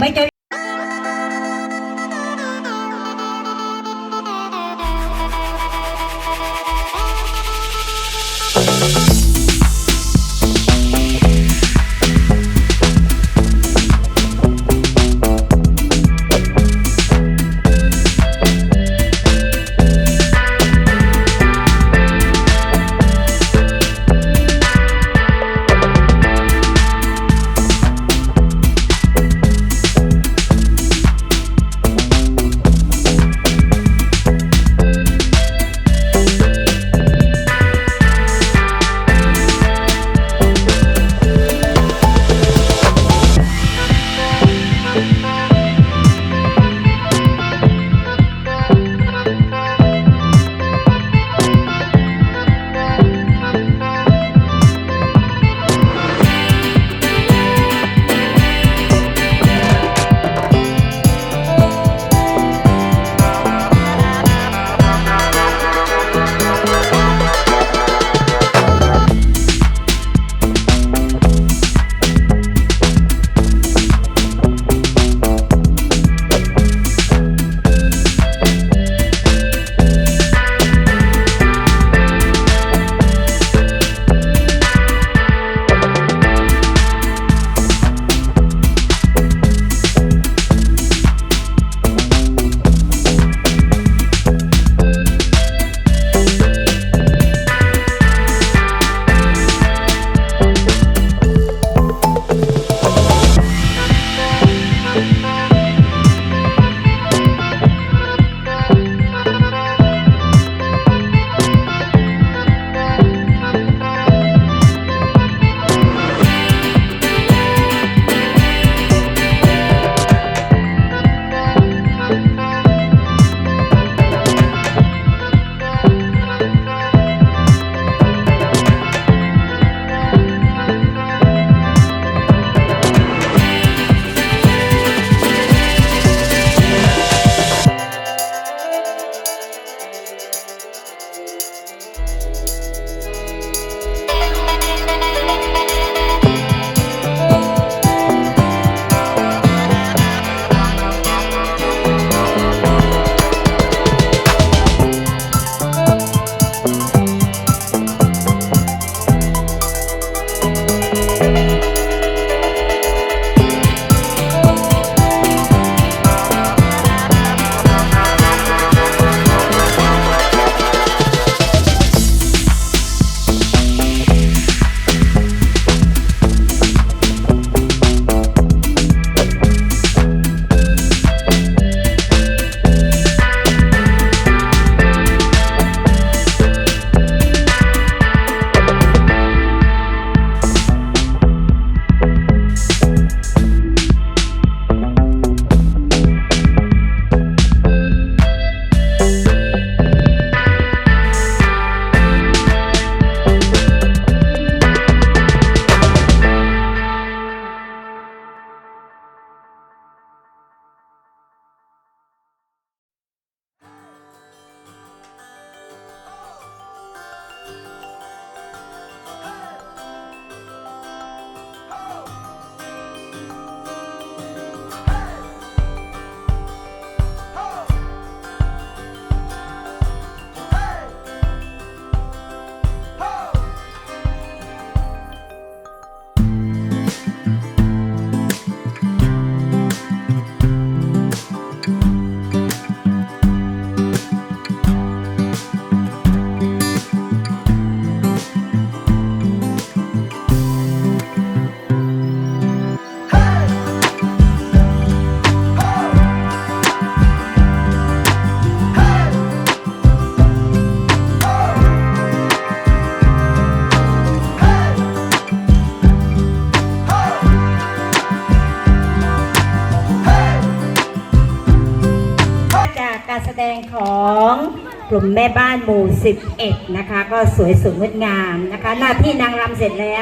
ค่ะยังไม่เจอ กลุ่มแม่บ้านหมู่ 11 นะคะ ก็สวยสวยงดงามนะคะ หน้าที่นางรำเสร็จแล้ว